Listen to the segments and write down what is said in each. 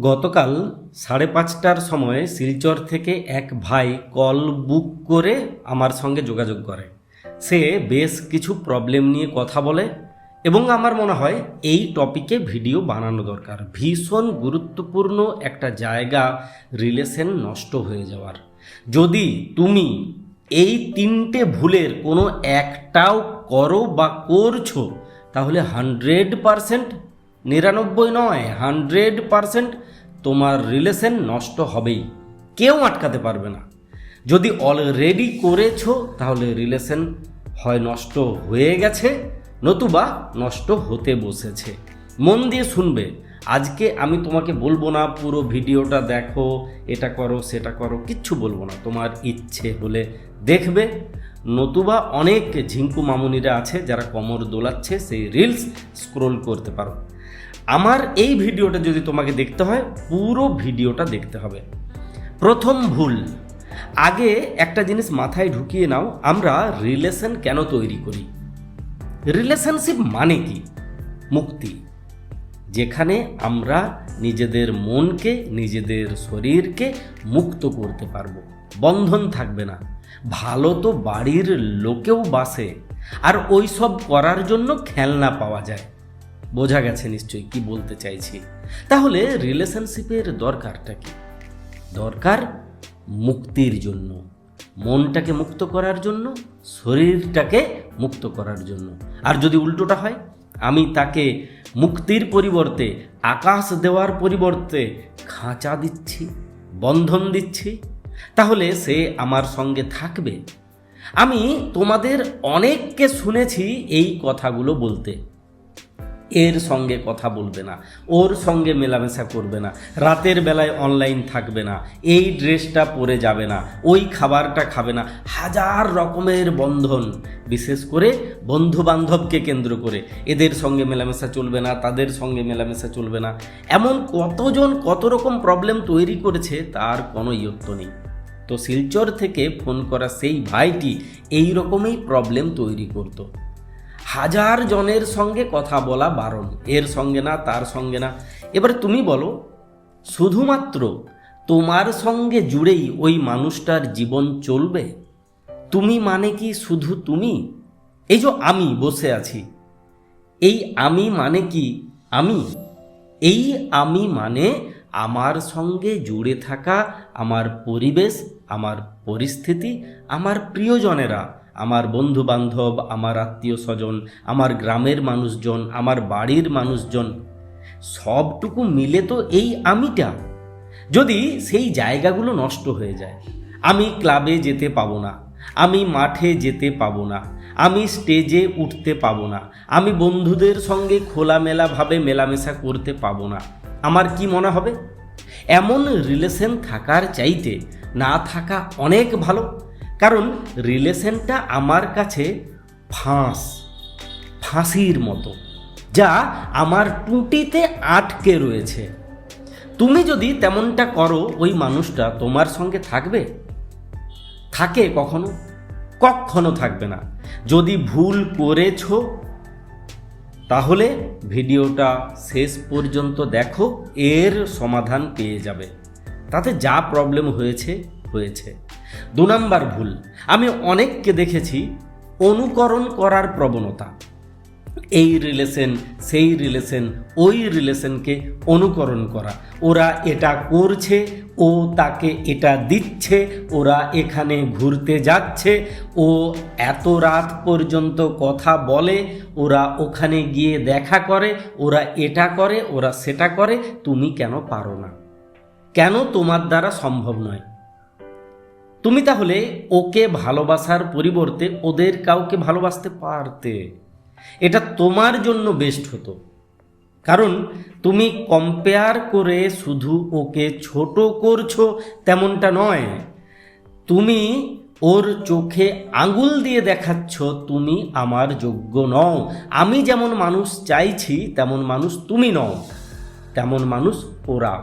গতকাল সাড়ে পাঁচটার সময় শিলচর থেকে এক ভাই কল বুক করে আমার সঙ্গে যোগাযোগ করে। সে বেশ কিছু প্রবলেম নিয়ে কথা বলে এবং আমার মনে হয় এই টপিকে ভিডিও বানানো দরকার। ভীষণ গুরুত্বপূর্ণ একটা জায়গা রিলেশন নষ্ট হয়ে যাওয়ার। যদি তুমি এই তিনটে ভুলের কোনো একটাও করো বা করছ, তাহলে হান্ড্রেড পারসেন্ট নিরানব্বই নয় হান্ড্রেড পারসেন্ট তোমার রিলেশন নষ্ট হবেই। কেউ আটকাতে পারবে না। যদি অলরেডি করেছ, তাহলে রিলেশন হয় নষ্ট হয়ে গেছে, নতুবা নষ্ট হতে বসেছে। মন দিয়ে শুনবে, আজকে আমি তোমাকে বলব না, পুরো ভিডিওটা দেখো, এটা করো, সেটা করো, কিচ্ছু বলব না। তোমার ইচ্ছে হলে দেখবে। নতুবা অনেক ঝিঙ্কু মামুনিরা আছে, যারা কমর দোলাচ্ছে, সেই রিলস স্ক্রোল করতে পারো। আমার এই ভিডিওটা যদি তোমাকে দেখতে হয়, পুরো ভিডিওটা দেখতে হবে। প্রথম ভুল। আগে একটা জিনিস মাথায় ঢুকিয়ে নাও, আমরা রিলেশন কেন তৈরি করি? রিলেশনশিপ মানে কি? মুক্তি। যেখানে আমরা নিজেদের মনকে, নিজেদের শরীরকে মুক্ত করতে পারব। বন্ধন থাকবে না। ভালো তো বাড়ির লোকেও বাসে। আর ওই সব করার জন্য খেলনা পাওয়া যায়। বোঝা গেছে নিশ্চয়ই কি বলতে চাইছি। তাহলে রিলেশনশিপের দরকারটা কি? দরকার মুক্তির জন্য। মনটাকে মুক্ত করার জন্য, শরীরটাকে মুক্ত করার জন্য। আর যদি উল্টোটা হয়, আমি তাকে মুক্তির পরিবর্তে, আকাশ দেওয়ার পরিবর্তে খাঁচা দিচ্ছি, বন্ধন দিচ্ছি, তাহলে সে আমার সঙ্গে থাকবে। আমি তোমাদের অনেককে শুনেছি এই কথাগুলো বলতে। এর সঙ্গে কথা বলবে না, ওর সঙ্গে মেলামেশা করবে না, রাতের বেলায় অনলাইন থাকবে না, এই ড্রেসটা পরে যাবে না, ওই খাবারটা খাবে না, হাজার রকমের বন্ধন, বিশেষ করে বন্ধু বান্ধবকে কেন্দ্র করে। এদের সঙ্গে মেলামেশা চলবে না, তাদের সঙ্গে মেলামেশা চলবে না। এমন কতজন কত রকম প্রবলেম তৈরি করেছে, তার কোনো ইয়ত্ত নেই। তো শিলচর থেকে ফোন করা সেই ভাইটি, এই রকমই প্রবলেম তৈরি করতো। হাজার জনের সঙ্গে কথা বলা বারণ। এর সঙ্গে না, তার সঙ্গে না। এবারে তুমি বলো, শুধুমাত্র তোমার সঙ্গে জুড়েই ওই মানুষটার জীবন চলবে? তুমি মানে কি শুধু তুমি? এই যে আমি বসে আছি, এই আমি মানে কি আমি? এই আমি মানে আমার সঙ্গে জুড়ে থাকা আমার পরিবেশ, আমার পরিস্থিতি, আমার প্রিয়জনেরা। আমার বন্ধু বান্ধব আমার আত্মীয় স্বজন আমার গ্রামের মানুষজন, আমার বাড়ির মানুষজন, সবটুকু মিলে তো এই আমিটা। যদি সেই জায়গাগুলো নষ্ট হয়ে যায়, আমি ক্লাবে যেতে পাবো না, আমি মাঠে যেতে পাবো না, আমি স্টেজে উঠতে পাবো না, আমি বন্ধুদের সঙ্গে খোলামেলাভাবে মেলামেশা করতে পাবো না, আমার কি মনে হবে? এমন রিলেশন থাকার চাইতে না থাকা অনেক ভালো। কারণ রিলেশনটা আমার কাছে ফাঁস, ফাঁসির মতো, যা আমার টুটিতে আটকে রয়েছে। তুমি যদি তেমনটা করো, ওই মানুষটা তোমার সঙ্গে থাকবে? থাকে কখনো? কখনো থাকবে না। যদি ভুল করেছ, তাহলে ভিডিওটা শেষ পর্যন্ত দেখো, এর সমাধান পেয়ে যাবে। তাতে যা প্রবলেম হয়েছে হয়েছে। দু নাম্বার ভুল, আমি অনেককে দেখেছি অনুকরণ করার প্রবণতা। এই রিলেশন সেই রিলেশন ওই রিলেশনকে অনুকরণ করা। ওরা এটা করছে, ও তাকে এটা দিচ্ছে, ওরা এখানে ঘুরতে যাচ্ছে, ও এত রাত পর্যন্ত কথা বলে, ওরা ওখানে গিয়ে দেখা করে, ওরা এটা করে, ওরা সেটা করে, তুমি কেন পারো না? কেন তোমার দ্বারা সম্ভব নয়? তুমি তাহলে ওকে ভালোবাসার পরিবর্তে ওদের কাউকে ভালোবাসতে পারতে। এটা তোমার জন্য বেস্ট হতো। কারণ তুমি কম্পেয়ার করে শুধু ওকে ছোট করছ তেমনটা নয়। তুমি ওর চোখে আঙুল দিয়ে দেখাচ্ছ, তুমি আমার যোগ্য নও। আমি যেমন মানুষ চাইছি, তেমন মানুষ তুমি নও। তেমন মানুষ ওরা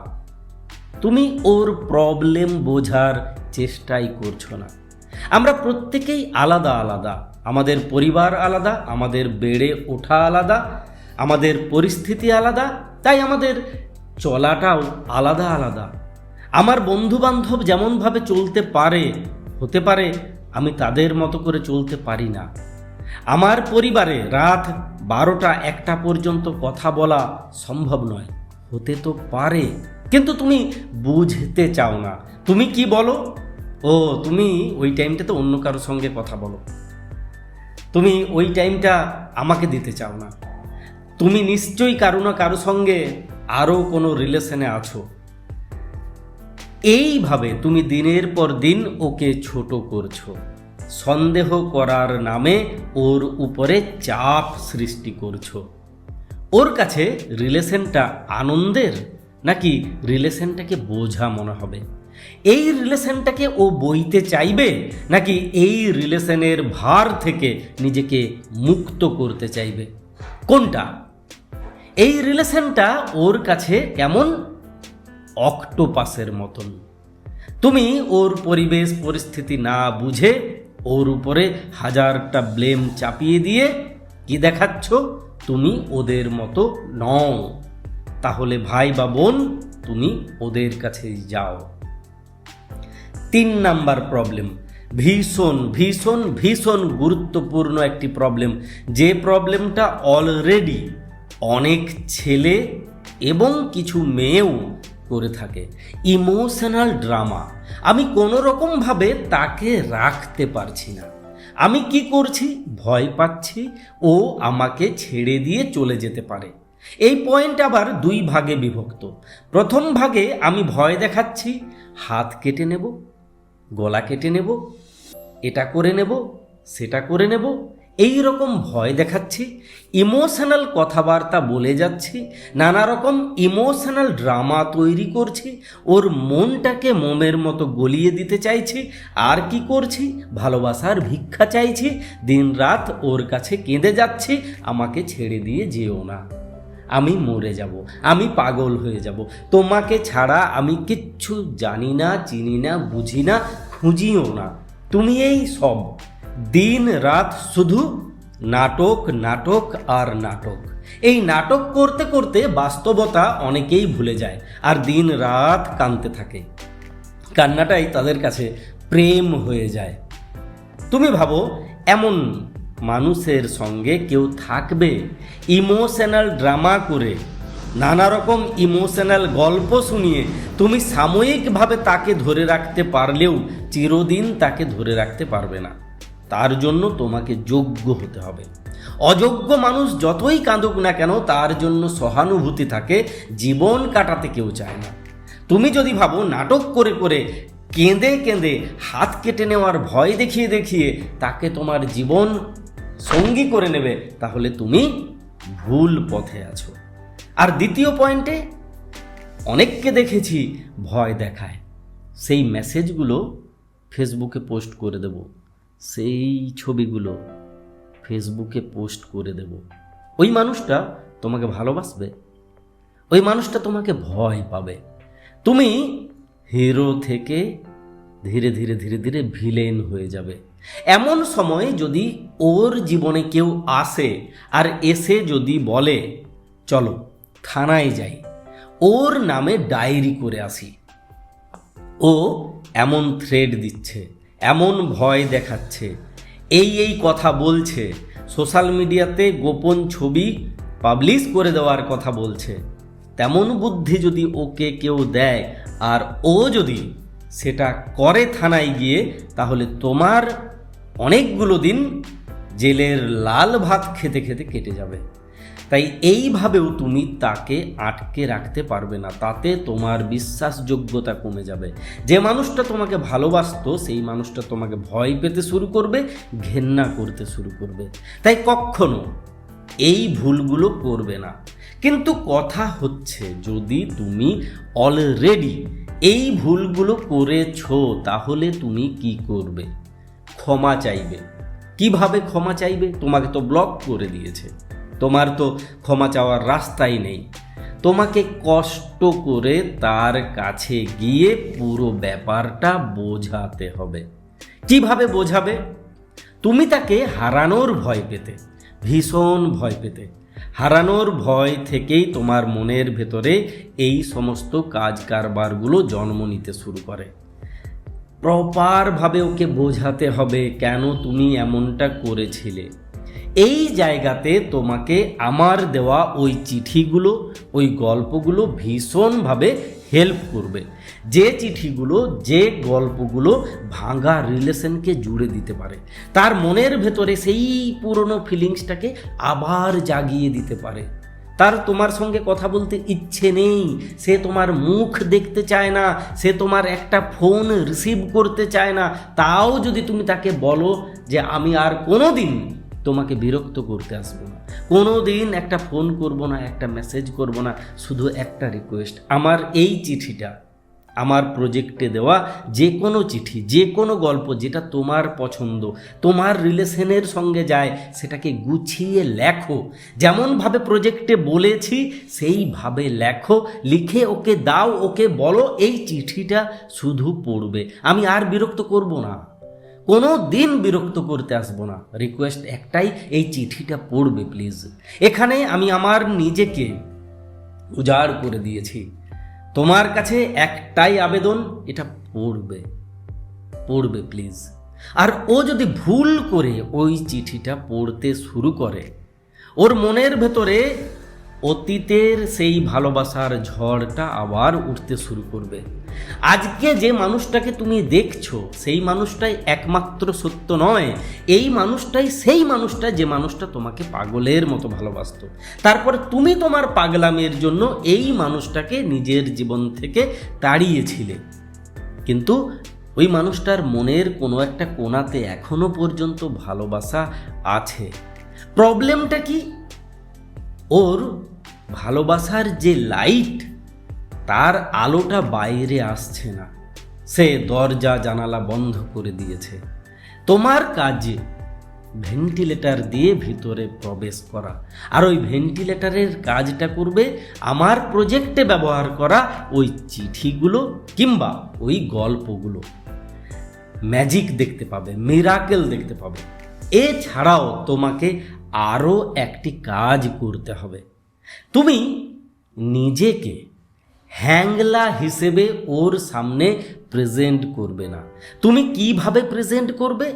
তুমি ওর প্রবলেম বোঝার চেষ্টাই করছ না। আমরা প্রত্যেকেই আলাদা আলাদা। আমাদের পরিবার আলাদা, আমাদের বেড়ে ওঠা আলাদা, আমাদের পরিস্থিতি আলাদা, তাই আমাদের চলাটাও আলাদা আলাদা। আমার বন্ধু বান্ধব যেমনভাবে চলতে পারে, হতে পারে, আমি তাদের মতো করে চলতে পারি না। আমার পরিবারে রাত বারোটা একটা পর্যন্ত কথা বলা সম্ভব নয়। হতে তো পারে। কিন্তু তুমি বুঝতে চাও না। তুমি কি বলো? ও, তুমি ওই টাইমটাতে অন্য কারোর সঙ্গে কথা বলো। তুমি ওই টাইমটা আমাকে দিতে চাও না। তুমি নিশ্চয়ই কারও না কারও সঙ্গে আরও কোনো রিলেশনে আছো। এইভাবে তুমি দিনের পর দিন ওকে ছোট করছ। সন্দেহ করার নামে ওর উপরে চাপ সৃষ্টি করছ। ওর কাছে রিলেশনটা আনন্দের নাকি রিলেশনটাকে বোঝা মনে হবে? এই রিলেশনটাকে ও বইতে চাইবে নাকি এই রিলেশনের ভার থেকে নিজেকে মুক্ত করতে চাইবে? কোনটা? এই রিলেশনটা ওর কাছে কেমন? অক্টোপাসের মতন। তুমি ওর পরিবেশ, পরিস্থিতি না বুঝে ওর উপরে হাজারটা ব্লেম চাপিয়ে দিয়ে কি দেখাচ্ছ? তুমি ওদের মতো নও। তাহলে ভাই বা বোন, তুমি ওদের কাছে যাও। তিন নাম্বার প্রবলেম ভীষণ ভীষণ ভীষণ গুরুত্বপূর্ণ একটি প্রবলেম যে প্রবলেমটা অলরেডি অনেক ছেলে এবং কিছু মেয়েও করে থাকে। ইমোশনাল ড্রামা আমি কোনো রকমভাবে তাকে রাখতে পারছি না। আমি কি করছি? ভয় পাচ্ছি, ও আমাকে ছেড়ে দিয়ে চলে যেতে পারে। এই পয়েন্ট আবার দুই ভাগে বিভক্ত। প্রথম ভাগে আমি ভয় দেখাচ্ছি, হাত কেটে নেব, গলা কেটে নেব, এটা করে নেব, সেটা করে নেব, এই রকম ভয় দেখাচ্ছি ইমোশনাল কথাবার্তা বলে যাচ্ছি, নানা রকম ইমোশনাল ড্রামা তৈরি করছি, ওর মনটাকে মোমের মতো গলিয়ে দিতে চাইছি, আর কি করছি, ভালোবাসার ভিক্ষা চাইছি, দিনরাত ওর কাছে কেঁদে যাচ্ছি, আমাকে ছেড়ে দিয়ে যেও না। আমি মরে যাব, আমি পাগল হয়ে যাব। তোমাকে ছাড়া আমি কিচ্ছু জানি না, চিনি না, বুঝি না, খুঁজিও না। তুমি এই সব। দিন রাত শুধু নাটক নাটক আর নাটক। এই নাটক করতে করতে বাস্তবতা অনেকেই ভুলে যায় আর দিন রাত কাঁদতে থাকে। কান্নাটাই তাদের কাছে প্রেম হয়ে যায়। তুমি ভাবো, এমন মানুষের সঙ্গে কেউ থাকবে ইমোশনাল ড্রামা করে নানা রকম ইমোশনাল গল্প শুনিয়ে তুমি সাময়িকভাবে তাকে ধরে রাখতে পারলেও চিরদিন তাকে ধরে রাখতে পারবে না। তার জন্য তোমাকে যোগ্য হতে হবে। অযোগ্য মানুষ যতই কাঁদুক না কেন, তার জন্য সহানুভূতি থাকে, জীবন কাটাতে কেউ চায় না। তুমি যদি ভাবো নাটক করে করে কেঁদে কেঁদে হাত কেটে নেওয়ার ভয় দেখিয়ে দেখিয়ে তাকে তোমার জীবন সঙ্গী করে নেবে, তাহলে তুমি ভুল পথে আছো। আর দ্বিতীয় পয়েন্টে, অনেককে দেখেছি ভয় দেখায়। সেই মেসেজগুলো ফেসবুকে পোস্ট করে দেব। সেই ছবিগুলো ফেসবুকে পোস্ট করে দেব। ওই মানুষটা তোমাকে ভালোবাসবে। ওই মানুষটা তোমাকে ভয় পাবে। তুমি হিরো থেকে ধীরে ধীরে ধীরে ধীরে ভিলেন হয়ে যাবে। এমন সময় যদি ওর জীবনে কেউ আসে আর এসে যদি বলে, চলো থানায় যাই। ওর নামে ডায়েরি করে আসি। ও এমন থ্রেড দিচ্ছে, এমন ভয় দেখাচ্ছে, এই এই কথা বলছে সোশ্যাল মিডিয়াতে গোপন ছবি পাবলিশ করে দেওয়ার কথা বলছে। তেমন বুদ্ধি যদি ওকে কেউ দেয়, আর ও যদি সেটা করে থানায় গিয়ে, তাহলে তোমার অনেকগুলো দিন জেলের লাল ভাত খেতে খেতে কেটে যাবে। তাই এইভাবেও তুমি তাকে আটকে রাখতে পারবে না। তাতে তোমার বিশ্বাসযোগ্যতা কমে যাবে। যে মানুষটা তোমাকে ভালোবাসতো, সেই মানুষটা তোমাকে ভয় পেতে শুরু করবে, ঘেন্না করতে শুরু করবে। তাই কখনো এই ভুলগুলো করবে না। কিন্তু কথা হচ্ছে, যদি তুমি অলরেডি এই ভুলগুলো করেছ, তাহলে তুমি কি করবে? ক্ষমা চাইবে। কীভাবে ক্ষমা চাইবে? তোমাকে তো ব্লক করে দিয়েছে। তোমার তো ক্ষমা চাওয়ার রাস্তাই নেই। তোমাকে কষ্ট করে তার কাছে গিয়ে পুরো ব্যাপারটা বোঝাতে হবে। কীভাবে বোঝাবে? তুমি তাকে হারানোর ভয় পেতে, ভীষণ ভয় পেতে। হারানোর ভয় থেকেই তোমার মনের ভেতরে এই সমস্ত কাজ কারবারগুলো জন্ম নিতে শুরু করে। প্রপারভাবে ওকে বোঝাতে হবে কেন তুমি এমনটা করেছিলে। এই জায়গাতে তোমাকে আমার দেওয়া ওই চিঠিগুলো, ওই গল্পগুলো ভীষণভাবে হেল্প করবে। যে চিঠিগুলো, যে গল্পগুলো ভাঙা রিলেশনকে জুড়ে দিতে পারে, তার মনের ভেতরে সেই পুরনো ফিলিংসটাকে আবার জাগিয়ে দিতে পারে। তার তোমার সঙ্গে কথা বলতে ইচ্ছে নেই। সে তোমার মুখ দেখতে চায় না, সে তোমার একটা ফোন রিসিভ করতে চায় না। তাও যদি তুমি তাকে বলো যে আমি আর কোনো দিন তোমাকে বিরক্ত করতে আসব না। কোনো দিন একটা ফোন করব না, একটা মেসেজ করব না, শুধু একটা রিকোয়েস্ট আমার এই চিঠিটা আমার প্রজেক্টে দেওয়া যে কোনো চিঠি যে কোনো গল্প যেটা তোমার পছন্দ, তোমার রিলেশনের সঙ্গে যায়, সেটাকে গুছিয়ে লেখো। যেমনভাবে প্রজেক্টে বলেছি, সেইভাবে লেখো, লিখে ওকে দাও, ওকে বলো, এই চিঠিটা শুধু পড়বে। আমি আর বিরক্ত করব না। কোনো দিন বিরক্ত করতে আসব না। রিকোয়েস্ট একটাই, এই চিঠিটা পড়বে প্লিজ এখানে আমি আমার নিজেকে উজাড় করে দিয়েছি। তোমার কাছে একটাই আবেদন, এটা পড়বে। পড়বে প্লিজ আর ও যদি ভুল করে ওই চিঠিটা পড়তে শুরু করে, ওর মনের ভেতরে অতীতের সেই ভালোবাসার ঝড়টা আবার উঠতে শুরু করবে। আজকে যে মানুষটাকে তুমি দেখছ, সেই মানুষটাই একমাত্র সত্য নয়। এই মানুষটাই সেই মানুষটা যে মানুষটা তোমাকে পাগলের মতো ভালোবাসতো। তারপর তুমি তোমার পাগলামের জন্য এই মানুষটাকে নিজের জীবন থেকে তাড়িয়েছিলে। কিন্তু ওই মানুষটার মনের কোনো একটা কোণাতে এখনও পর্যন্ত ভালোবাসা আছে। প্রবলেমটা কি? ওর ভালোবাসার যে লাইট, তার আলোটা বাইরে আসছে না। সে দরজা জানালা বন্ধ করে দিয়েছে। তোমার কাজে ভেন্টিলেটার দিয়ে ভিতরে প্রবেশ করা। আর ওই ভেন্টিলেটারের কাজটা করবে আমার প্রজেক্টে ব্যবহার করা ওই চিঠিগুলো কিংবা ওই গল্পগুলো। ম্যাজিক দেখতে পাবে, মিরাকেল দেখতে পাবে। এছাড়াও তোমাকে আরও একটি কাজ করতে হবে। তুমি নিজেকে হ্যাংলা হিসেবে ওর সামনে প্রেজেন্ট করবে না। তুমি কীভাবে প্রেজেন্ট করবে?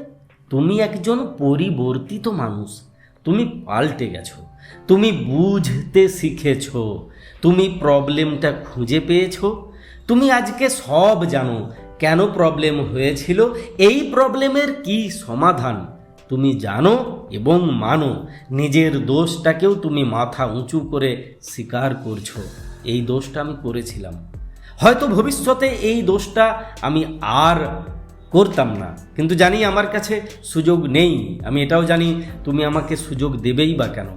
তুমি একজন পরিবর্তিত মানুষ। তুমি পাল্টে গেছো। তুমি বুঝতে শিখেছ। তুমি প্রবলেমটা খুঁজে পেয়েছ। তুমি আজকে সব জানো কেন প্রবলেম হয়েছিল। এই প্রবলেমের কি সমাধান? তুমি জানো এবং মানো, নিজের দোষটাকেও তুমি মাথা উঁচু করে স্বীকার করছ। এই দোষটা আমি করেছিলাম। হয়তো ভবিষ্যতে এই দোষটা আমি আর করতাম না। কিন্তু জানি আমার কাছে সুযোগ নেই। আমি এটাও জানি, তুমি আমাকে সুযোগ দেবেই বা কেন?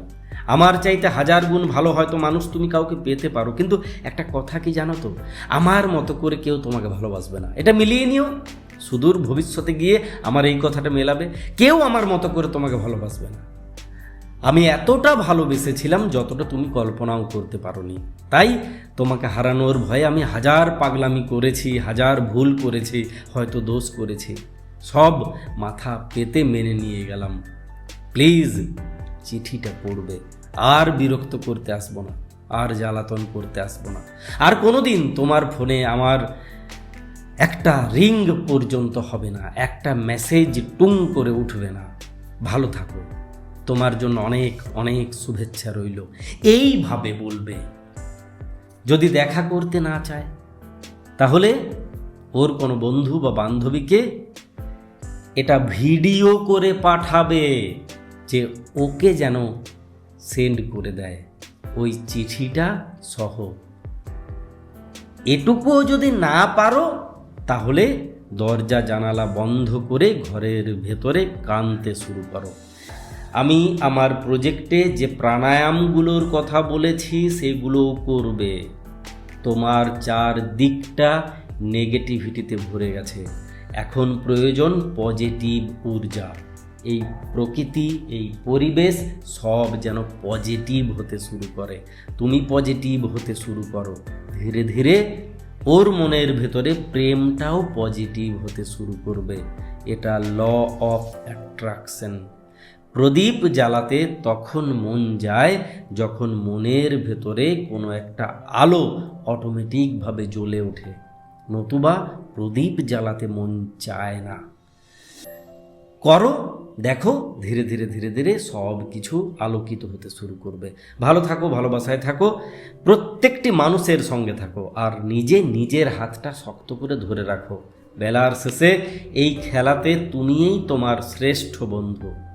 আমার চাইতে হাজার গুণ ভালো হয়তো মানুষ তুমি কাউকে পেতে পারো। কিন্তু একটা কথা কি জানো তো? আমার মতো করে কেউ তোমাকে ভালোবাসবে না। এটা মিলিয়ে নিও। সুদূর ভবিষ্যতে গিয়ে আমার এই কথাটা মেলাবে। কেউ আমার মতো করে তোমাকে ভালোবাসবে না। আমি এতটা ভালোবেসেছিলাম যতটা তুমি কল্পনাও করতে পারোনি। তাই তোমাকে হারানোর ভয়ে আমি হাজার পাগলামি করেছি, হাজার ভুল করেছি, হয়তো দোষ করেছি। সব মাথা পেতে মেনে নিয়ে গেলাম। প্লিজ, চিঠিটা পড়বে। আর বিরক্ত করতে আসব না। আর জ্বালাতন করতে আসব না। আর কোনোদিন তোমার ফোনে আমার একটা রিং পর্যন্ত হবে না, একটা মেসেজ টুং করে উঠবে না। ভালো থাকো। তোমার জন্য অনেক অনেক শুভেচ্ছা রইল। এইভাবে বলবে। যদি দেখা করতে না চায়, তাহলে ওর কোনো বন্ধু বা বান্ধবীকে এটা ভিডিও করে পাঠাবে যে ওকে যেন সেন্ড করে দেয়। ওই চিঠিটা সহ। এটুকুও যদি না পারো তাহলে দরজা জানালা বন্ধ করে ঘরের ভেতরে কানতে শুরু করো। আমি আমার প্রজেক্টে যে প্রাণায়ামগুলোর কথা বলেছি সেগুলোও করবে। তোমার চার দিকটা নেগেটিভিটিতে ভরে গেছে। এখন প্রয়োজন পজিটিভ ঊর্জা। এই প্রকৃতি, এই পরিবেশ সব যেন পজিটিভ হতে শুরু করে। তুমি পজিটিভ হতে শুরু করো। ধীরে ধীরে ওর মনের ভেতরে প্রেমটাও পজিটিভ হতে শুরু করবে। এটা ল অফ অ্যাট্রাকশন প্রদীপ জ্বালাতে তখন মন যায়, যখন মনের ভেতরে কোনো একটা আলো অটোমেটিকভাবে জ্বলে ওঠে। নতুবা প্রদীপ জ্বালাতে মন চায় না। করো দেখো, ধীরে ধীরে ধীরে ধীরে সব কিছু আলোকিত হতে শুরু করবে। ভালো থাকো, ভালোবাসায় থাকো, প্রত্যেকটি মানুষের সঙ্গে থাকো, আর নিজে নিজের হাতটা শক্ত করে ধরে রাখো। বেলার শেষে এই খেলাতে তুমিই তোমার শ্রেষ্ঠ বন্ধু।